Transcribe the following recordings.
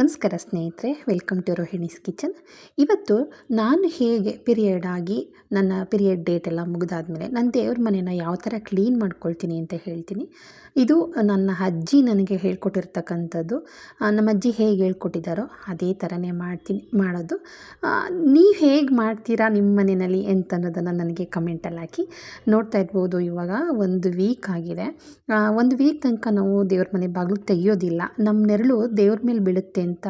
ನಮಸ್ಕಾರ ಸ್ನೇಹಿತರೆ welcome to Rohini's kitchen. ಇವತ್ತು ನಾನು ಹೇಗೆ ಪಿರಿಯಡ್ ಆಗಿ ನನ್ನ ಪಿರಿಯಡ್ ಡೇಟ್ ಎಲ್ಲ ಮುಗಿದಾದ್ಮೇಲೆ ನನ್ನ ದೇವ್ರ ಮನೇನ ಯಾವ ಥರ ಕ್ಲೀನ್ ಮಾಡ್ಕೊಳ್ತೀನಿ ಅಂತ ಹೇಳ್ತೀನಿ. ಇದು ನನ್ನ ಅಜ್ಜಿ ನನಗೆ ಹೇಳ್ಕೊಟ್ಟಿರ್ತಕ್ಕಂಥದ್ದು. ನಮ್ಮ ಅಜ್ಜಿ ಹೇಗೆ ಹೇಳ್ಕೊಟ್ಟಿದ್ದಾರೋ ಅದೇ ಥರನೇ ಮಾಡ್ತೀನಿ, ಮಾಡೋದು. ನೀವು ಹೇಗೆ ಮಾಡ್ತೀರಾ ನಿಮ್ಮ ಮನೆಯಲ್ಲಿ ಅಂತ ಅನ್ನೋದನ್ನು ನನಗೆ ಕಮೆಂಟಲ್ಲಿ ಹಾಕಿ. ನೋಡ್ತಾ ಇರ್ಬೋದು, ಇವಾಗ ಒಂದು ವೀಕ್ ಆಗಿದೆ. ಒಂದು ವೀಕ್ ತನಕ ನಾವು ದೇವ್ರ ಮನೆ ಬಾಗಿಲು ತೆಗಿಯೋದಿಲ್ಲ. ನಮ್ಮ ನೆರಳು ದೇವ್ರ ಮೇಲೆ ಬೀಳುತ್ತೆ ಅಂತ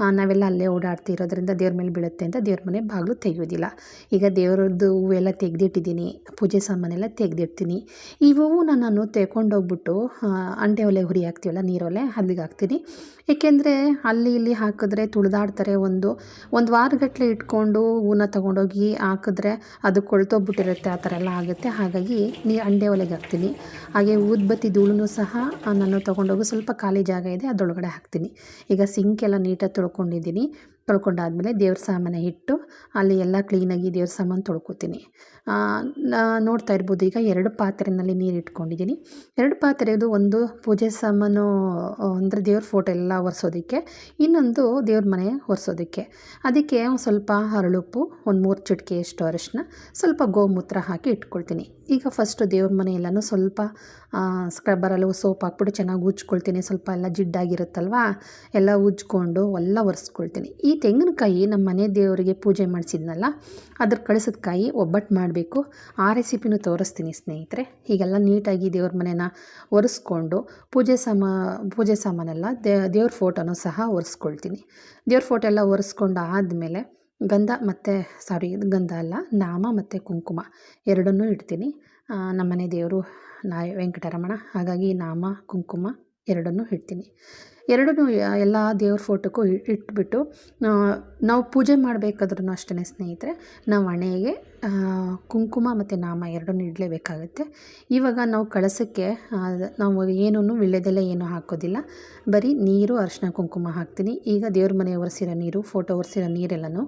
ಆ, ನಾವೆಲ್ಲ ಅಲ್ಲೇ ಓಡಾಡ್ತಿರೋದ್ರಿಂದ ದೇವ್ರ ಮೇಲೆ ಬೀಳುತ್ತೆ ಅಂತ ದೇವ್ರ ಮನೆ ಬಾಗಿಲು ತೆಗೆಯೋದಿಲ್ಲ. ಈಗ ದೇವರದ್ದು ಹೂವೆಲ್ಲ ತೆಗೆದಿಟ್ಟಿದ್ದೀನಿ ಪೂಜೆ ಸಾಮಾನೆಲ್ಲ ತೆಗೆದಿಡ್ತೀನಿ. ಈ ಹೂವು ನಾನು ತೆಕೊಂಡೋಗ್ಬಿಟ್ಟು ಅಂಡೆ ಒಲೆ ಹುರಿ ಹಾಕ್ತೀವಲ್ಲ ನೀರೊಲೆ ಅಲ್ಲಿಗೆ ಹಾಕ್ತೀನಿ. ಏಕೆಂದರೆ ಅಲ್ಲಿ ಇಲ್ಲಿ ಹಾಕಿದ್ರೆ ತುಳಿದಾಡ್ತಾರೆ ಒಂದು ಒಂದು ವಾರಗಟ್ಟಲೆ ಇಟ್ಕೊಂಡು ಹೂವನ್ನ ತೊಗೊಂಡೋಗಿ ಹಾಕಿದ್ರೆ ಅದು ಕೊಳ್ತೋಗ್ಬಿಟ್ಟಿರುತ್ತೆ ಆ ಥರ ಎಲ್ಲ ಆಗುತ್ತೆ. ಹಾಗಾಗಿ ನೀ ಅಂಡೆ ಒಲೆಗೆ ಹಾಕ್ತೀನಿ. ಹಾಗೆ ಊದ್ಬತ್ತಿ ಧೂಳನ್ನು ಸಹ ನಾನು ತೊಗೊಂಡೋಗಿ ಸ್ವಲ್ಪ ಖಾಲಿ ಜಾಗ ಇದೆ ಅದರೊಳಗಡೆ ಹಾಕ್ತೀನಿ. ಈಗ ಸಿಂಕ್ ಎಲ್ಲ ನೀಟಾಗಿ ತೊಳ್ಕೊಂಡಿದ್ದೀನಿ. ತೊಳ್ಕೊಂಡಾದ್ಮೇಲೆ ದೇವ್ರ ಸಾಮಾನು ಇಟ್ಟು ಅಲ್ಲಿ ಎಲ್ಲ ಕ್ಲೀನಾಗಿ ದೇವ್ರ ಸಾಮಾನು ತೊಳ್ಕೊತೀನಿ. ನೋಡ್ತಾ ಇರ್ಬೋದು, ಈಗ ಎರಡು ಪಾತ್ರೆಯಲ್ಲಿ ನೀರು ಇಟ್ಕೊಂಡಿದ್ದೀನಿ ಎರಡು ಪಾತ್ರೆದು ಒಂದು ಪೂಜೆ ಸಾಮಾನು ಅಂದರೆ ದೇವ್ರ ಫೋಟೋ ಎಲ್ಲ ಒರೆಸೋದಕ್ಕೆ, ಇನ್ನೊಂದು ದೇವ್ರ ಮನೆ ಒರೆಸೋದಕ್ಕೆ. ಅದಕ್ಕೆ ಸ್ವಲ್ಪ ಹರಳುಪ್ಪು ಒಂದು ಮೂರು ಚಿಟಿಕೆಯಷ್ಟು ಅರಿಶಿನ, ಸ್ವಲ್ಪ ಗೋಮೂತ್ರ ಹಾಕಿ ಇಟ್ಕೊಳ್ತೀನಿ. ಈಗ ಫಸ್ಟು ದೇವ್ರ ಮನೆ ಎಲ್ಲನೂ ಸ್ವಲ್ಪ ಸ್ಕ್ರಬ್ಬರಲ್ಲಿ ಸೋಪ್ ಹಾಕ್ಬಿಟ್ಟು ಚೆನ್ನಾಗಿ ಉಜ್ಕೊಳ್ತೀನಿ. ಸ್ವಲ್ಪ ಎಲ್ಲ ಜಿಡ್ಡಾಗಿರುತ್ತಲ್ವ, ಎಲ್ಲ ಉಜ್ಕೊಂಡು, ಎಲ್ಲ ಒರೆಸ್ಕೊಳ್ತೀನಿ. ಈ ತೆಂಗಿನಕಾಯಿ ನಮ್ಮ ಮನೆ ದೇವರಿಗೆ ಪೂಜೆ ಮಾಡಿಸಿದ್ನಲ್ಲ, ಅದ್ರ ಕಳಿಸಿದ ಕಾಯಿ ಒಬ್ಬಟ್ಟು ಮಾಡಬೇಕು. ಆ ರೆಸಿಪಿನೂ ತೋರಿಸ್ತೀನಿ ಸ್ನೇಹಿತರೆ. ಹೀಗೆಲ್ಲ ನೀಟಾಗಿ ದೇವ್ರ ಮನೆನ ಒರೆಸ್ಕೊಂಡು ಪೂಜೆ ಸಾಮಾ, ಪೂಜೆ ಸಾಮಾನೆಲ್ಲ, ದೇ, ದೇವ್ರ ಫೋಟೋನೂ ಸಹ ಒರೆಸ್ಕೊಳ್ತೀನಿ. ದೇವ್ರ ಫೋಟೋ ಎಲ್ಲ ಒರೆಸ್ಕೊಂಡು ಆದಮೇಲೆ ಗಂಧ ಮತ್ತು, ಸಾರಿ ಗಂಧ ಅಲ್ಲ, ನಾಮ ಮತ್ತು ಕುಂಕುಮ ಎರಡನ್ನೂ ಇಡ್ತೀನಿ. ನಮ್ಮನೆ ದೇವರು ನಾಯ ವೆಂಕಟರಮಣ. ಹಾಗಾಗಿ ನಾಮ, ಕುಂಕುಮ ಎರಡನ್ನೂ ಇಡ್ತೀನಿ. ಎರಡನ್ನೂ ಎಲ್ಲ ದೇವ್ರ ಫೋಟೋಕ್ಕೂ ಇಟ್ಬಿಟ್ಟು ನಾವು ಪೂಜೆ ಮಾಡಬೇಕಾದ್ರೂ ಅಷ್ಟೇ ಸ್ನೇಹಿತರೆ, ನಾವು ಹಣೆಗೆ ಕುಂಕುಮ ಮತ್ತು ನಾಮ ಎರಡನ್ನೂ ಇಡಲೇಬೇಕಾಗುತ್ತೆ. ಇವಾಗ ನಾವು ಕಳಸಕ್ಕೆ ನಾವು ಏನೂ ವಿಳ್ಳೆದೆಲ್ಲ ಏನೂ ಹಾಕೋದಿಲ್ಲ. ಬರೀ ನೀರು ಅರಿಶಿನ ಕುಂಕುಮ ಹಾಕ್ತೀನಿ. ಈಗ ದೇವ್ರ ಮನೆ ಒರೆಸಿರೋ ನೀರು ಫೋಟೋ ಒರೆಸಿರೋ ನೀರೆಲ್ಲನೂ,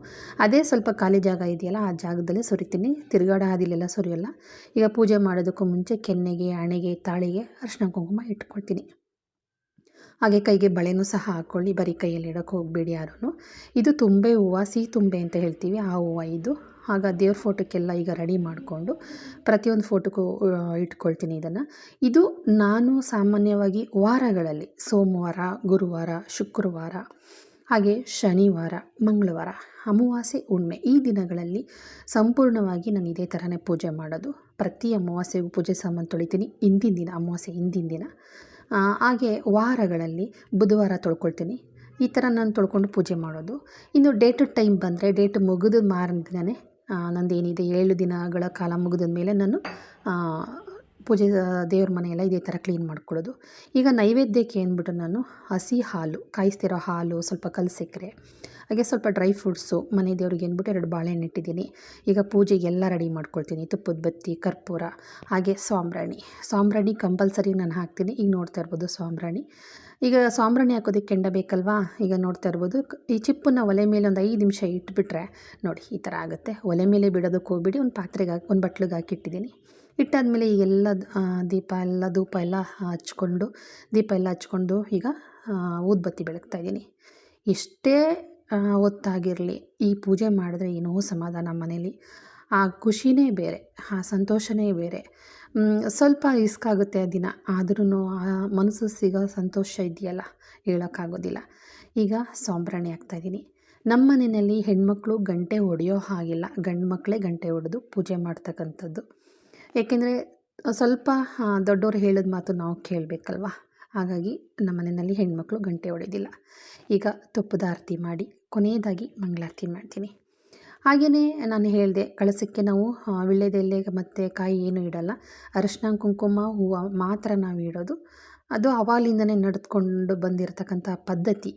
ಅದೇ ಸ್ವಲ್ಪ ಖಾಲಿ ಜಾಗ ಇದೆಯಲ್ಲ, ಆ ಜಾಗದಲ್ಲೇ ಸುರಿತೀನಿ. ತಿರುಗಾಡ ಹಾದಿಲೆಲ್ಲ ಸುರಿಯೋಲ್ಲ. ಈಗ ಪೂಜೆ ಮಾಡೋದಕ್ಕೂ ಮುಂಚೆ ಕೆನ್ನೆಗೆ, ಹಣೆಗೆ, ತಾಳಿಗೆ ಅರಿಶಿನ ಕುಂಕುಮ ಇಟ್ಕೊಳ್ತೀನಿ. ಹಾಗೆ ಕೈಗೆ ಬಳೆನೂ ಸಹ ಹಾಕ್ಕೊಳ್ಳಿ. ಬರೀ ಕೈಯಲ್ಲಿ ಇಡೋಕ್ಕೆ ಹೋಗಬೇಡಿ ಯಾರೂ ಇದು ತುಂಬೆ ಹೂವು, ಸಿಹಿ ತುಂಬೆ ಅಂತ ಹೇಳ್ತೀವಿ ಆ ಹೂವು ಇದು. ಆಗ ದೇವ್ರ ಫೋಟೋಕ್ಕೆಲ್ಲ ಈಗ ರೆಡಿ ಮಾಡಿಕೊಂಡು ಪ್ರತಿಯೊಂದು ಫೋಟೋಕ್ಕೂ ಇಟ್ಕೊಳ್ತೀನಿ ಇದನ್ನು. ಇದು ನಾನು ಸಾಮಾನ್ಯವಾಗಿ ವಾರಗಳಲ್ಲಿ, ಸೋಮವಾರ, ಗುರುವಾರ, ಶುಕ್ರವಾರ, ಹಾಗೆ ಶನಿವಾರ, ಮಂಗಳವಾರ, ಅಮಾವಾಸ್ಯೆ, ಹುಣ್ಮೆ ಈ ದಿನಗಳಲ್ಲಿ ಸಂಪೂರ್ಣವಾಗಿ ನಾನು ಇದೇ ಥರನೇ ಪೂಜೆ ಮಾಡೋದು. ಪ್ರತಿ ಅಮಾವಾಸ್ಯೆಗೂ ಪೂಜೆ ಸಾಮಾನು ತೊಳಿತೀನಿ. ಹಿಂದಿನ ದಿನ, ಅಮಾವಾಸ್ಯೆ ಹಿಂದಿನ ದಿನ. ಹಾಗೆ ವಾರಗಳಲ್ಲಿ ಬುಧವಾರ ತೊಳ್ಕೊಳ್ತೀನಿ. ಈ ಥರ ನಾನು ತೊಳ್ಕೊಂಡು ಪೂಜೆ ಮಾಡೋದು. ಇನ್ನು ಡೇಟ್ ಟೈಮ್ ಬಂದರೆ, ಡೇಟ್ ಮುಗಿದು ಮಾರನೇ ದಿನವೇ ನಂದೇನಿದೆ, ಏಳು ದಿನಗಳ ಕಾಲ ಮುಗಿದ ಮೇಲೆ ನಾನು ಪೂಜೆ ದೇವ್ರ ಮನೆಯೆಲ್ಲ ಇದೇ ಥರ ಕ್ಲೀನ್ ಮಾಡ್ಕೊಳ್ಳೋದು. ಈಗ ನೈವೇದ್ಯಕ್ಕೆ ಅಂದ್ಬಿಟ್ಟು ನಾನು ಹಸಿ ಹಾಲು, ಕಾಯಿಸ್ತಿರೋ ಹಾಲು ಸ್ವಲ್ಪ ಕಲಸಿಕ್ರೆ, ಹಾಗೆ ಸ್ವಲ್ಪ ಡ್ರೈ ಫ್ರೂಟ್ಸು, ಮನೆ ದೇವ್ರಿಗೆ ಅಂದ್ಬಿಟ್ಟು ಎರಡು ಬಾಳೆಹಣ್ಣು ಇಟ್ಟಿದ್ದೀನಿ. ಈಗ ಪೂಜೆಗೆಲ್ಲ ರೆಡಿ ಮಾಡ್ಕೊಳ್ತೀನಿ. ತುಪ್ಪದ ಬತ್ತಿ, ಕರ್ಪೂರ, ಹಾಗೆ ಸಾಂಬ್ರಾಣಿ. ಸಾಂಬ್ರಾಣಿ ಕಂಪಲ್ಸರಿ ನಾನು ಹಾಕ್ತೀನಿ. ಈಗ ನೋಡ್ತಾ ಇರ್ಬೋದು ಸಾಂಬ್ರಾಣಿ. ಈಗ ಸಾಂಬ್ರಾಣಿ ಹಾಕೋದಕ್ಕೆ ಕೆಂಡ ಬೇಕಲ್ವಾ? ಈಗ ನೋಡ್ತಾ ಇರ್ಬೋದು. ಈ ಚಿಪ್ಪನ್ನು ಒಲೆ ಮೇಲೆ ಒಂದು ಐದು ನಿಮಿಷ ಇಟ್ಬಿಟ್ರೆ ನೋಡಿ ಈ ಥರ ಆಗುತ್ತೆ. ಒಲೆ ಮೇಲೆ ಬಿಡೋದಕ್ಕೆ ಹೋಗ್ಬಿಡಿ. ಒಂದು ಪಾತ್ರೆಗೆ ಹಾಕಿ, ಒಂದು ಬಟ್ಲಿಗೆ ಹಾಕಿಟ್ಟಿದ್ದೀನಿ. ಇಟ್ಟಾದಮೇಲೆ ಈಗೆಲ್ಲ ಎಲ್ಲ ದೀಪ ಎಲ್ಲ ಧೂಪ ಎಲ್ಲ ಹಚ್ಕೊಂಡು ದೀಪ ಎಲ್ಲ ಹಚ್ಕೊಂಡು ಈಗ ಊದ್ಬತ್ತಿ ಬೆಳಗ್ತಾ ಇದ್ದೀನಿ. ಎಷ್ಟೇ ಆ, ಹೊತ್ತಾಗಿರಲಿ ಈ ಪೂಜೆ ಮಾಡಿದ್ರೆ ಏನೋ ಸಮಾಧಾನ ಮನೇಲಿ. ಆ ಖುಷಿನೇ ಬೇರೆ ಆ ಸಂತೋಷನೇ ಬೇರೆ. ಸ್ವಲ್ಪ ರಿಸ್ಕ್ ಆಗುತ್ತೆ ಆ ದಿನ. ಆದ್ರೂ ಆ ಮನಸ್ಸು ಸಿಗೋ ಸಂತೋಷ ಇದೆಯಲ್ಲ ಹೇಳೋಕ್ಕಾಗೋದಿಲ್ಲ. ಈಗ ಸಾಂಬ್ರಾಣಿ ಹಾಕ್ತಾಯಿದ್ದೀನಿ ನಮ್ಮ ಮನೆಯಲ್ಲಿ ಹೆಣ್ಮಕ್ಳು ಗಂಟೆ ಹೊಡೆಯೋ ಹಾಗಿಲ್ಲ. ಗಂಡು ಮಕ್ಕಳೇ ಗಂಟೆ ಹೊಡೆದು ಪೂಜೆ ಮಾಡ್ತಕ್ಕಂಥದ್ದು. ಏಕೆಂದರೆ ಸ್ವಲ್ಪ ದೊಡ್ಡವರು ಹೇಳಿದ ಮಾತು ನಾವು ಕೇಳಬೇಕಲ್ವ? ಹಾಗಾಗಿ ನಮ್ಮ ಮನೆಯಲ್ಲಿ ಹೆಣ್ಮಕ್ಳು ಗಂಟೆ ಹೊಡೆಯೋದಿಲ್ಲ ಈಗ ತುಪ್ಪದ ಆರತಿ ಮಾಡಿ, ಕೊನೆಯದಾಗಿ ಮಂಗಳಾರತಿ ಮಾಡ್ತೀನಿ. ಹಾಗೆಯೇ ನಾನು ಹೇಳಿದೆ, ಕಳಸಕ್ಕೆ ನಾವು ವಿಳ್ಳೆದೆಲೆ ಮತ್ತು ಕಾಯಿ ಏನೂ ಇಡಲ್ಲ. ಅರಶಿನ, ಕುಂಕುಮ, ಹೂವು ಮಾತ್ರ ನಾವು ಇಡೋದು. ಅದು ಅವಾಗಲಿಂದನೇ ನಡೆದುಕೊಂಡು ಬಂದಿರತಕ್ಕಂಥ ಪದ್ಧತಿ.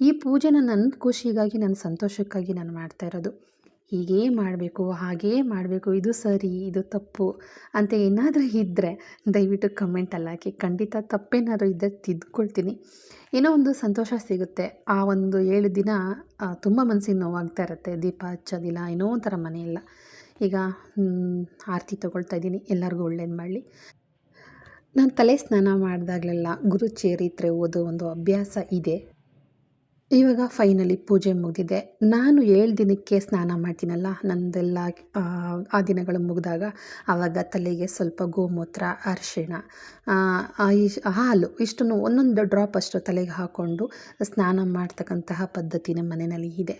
ಈ ಪೂಜೆನ ನನ್ನ ಖುಷಿಗಾಗಿ ನನ್ನ ಸಂತೋಷಕ್ಕಾಗಿ ನಾನು ಮಾಡ್ತಾ ಇರೋದು. ಹೀಗೇ ಮಾಡಬೇಕು, ಹಾಗೇ ಮಾಡಬೇಕು, ಇದು ಸರಿ, ಇದು ತಪ್ಪು ಅಂತ ಏನಾದರೂ ಇದ್ದರೆ ದಯವಿಟ್ಟು ಕಮೆಂಟಲ್ಲಿ ಹಾಕಿ. ಖಂಡಿತ ತಪ್ಪೇನಾದರೂ ಇದ್ದರೆ ತಿದ್ಕೊಳ್ತೀನಿ. ಏನೋ ಒಂದು ಸಂತೋಷ ಸಿಗುತ್ತೆ. ಆ ಒಂದು ಏಳು ದಿನ ತುಂಬ ಮನಸ್ಸಿಗೆ ನೋವಾಗ್ತಾ ಇರುತ್ತೆ. ದೀಪ ಹಚ್ಚೋದಿಲ್ಲ, ಏನೋ ಒಂಥರ ಮನೆಯೆಲ್ಲ. ಈಗ ಆರತಿ ತೊಗೊಳ್ತಾ ಇದ್ದೀನಿ. ಎಲ್ಲರಿಗೂ ಒಳ್ಳೇದು ಮಾಡಲಿ. ನಾನು ತಲೆ ಸ್ನಾನ ಮಾಡಿದಾಗಲೆಲ್ಲ ಗುರು ಚರಿತ್ರೆ ಓದೋ ಒಂದು ಅಭ್ಯಾಸ ಇದೆ. ಇವಾಗ ಫೈನಲಿ ಪೂಜೆ ಮುಗಿದಿದೆ. ನಾನು ಏಳು ದಿನಕ್ಕೆ ಸ್ನಾನ ಮಾಡ್ತೀನಲ್ಲ, ನಂದೆಲ್ಲ, ಆ ದಿನಗಳು ಮುಗಿದಾಗ ಆವಾಗ ತಲೆಗೆ ಸ್ವಲ್ಪ ಗೋಮೂತ್ರ, ಅರಿಶಿಣ ಹಾಲು ಇಷ್ಟನ್ನು ಒಂದೊಂದು ಡ್ರಾಪ್ ಅಷ್ಟು ತಲೆಗೆ ಹಾಕ್ಕೊಂಡು ಸ್ನಾನ ಮಾಡ್ತಕ್ಕಂತಹ ಪದ್ಧತಿ ನಮ್ಮ ಮನೆಯಲ್ಲಿ ಇದೆ.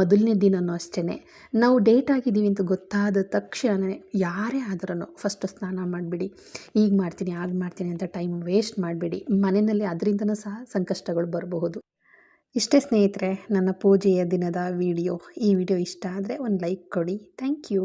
ಮೊದಲನೇ ದಿನವೂ ಅಷ್ಟೇ ನಾವು ಡೇಟ್ ಆಗಿದ್ದೀವಿ ಅಂತ ಗೊತ್ತಾದ ತಕ್ಷಣ ಯಾರೇ ಆದ್ರೂ ಫಸ್ಟ್ ಸ್ನಾನ ಮಾಡಿಬಿಡಿ. ಈಗ ಮಾಡ್ತೀನಿ ಆಗ ಮಾಡ್ತೀನಿ ಅಂತ ಟೈಮ್ ವೇಸ್ಟ್ ಮಾಡಬೇಡಿ. ಮನೆಯಲ್ಲಿ ಅದರಿಂದನೂ ಸಹ ಸಂಕಷ್ಟಗಳು ಬರಬಹುದು. ಇಷ್ಟೇ ಸ್ನೇಹಿತರೆ, ನನ್ನ ಪೂಜೆಯ ದಿನದ ವಿಡಿಯೋ ಈ ವಿಡಿಯೋ ಇಷ್ಟ ಆದರೆ ಒಂದು ಲೈಕ್ ಕೊಡಿ. Thank you